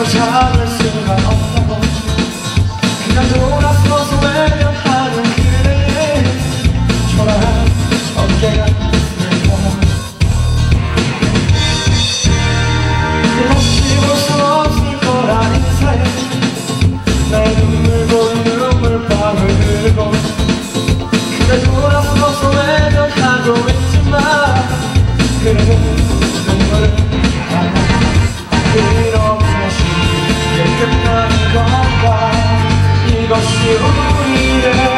더 참을 수가 없다고 그냥 돌아서서 외면하는 그대. 초라한 어깨가 다시 볼수 없을 거라 인사해 날 눈물고 눈물방울 흘고. 그대 돌아서서 외면하고 있지만 그래도 Yeah.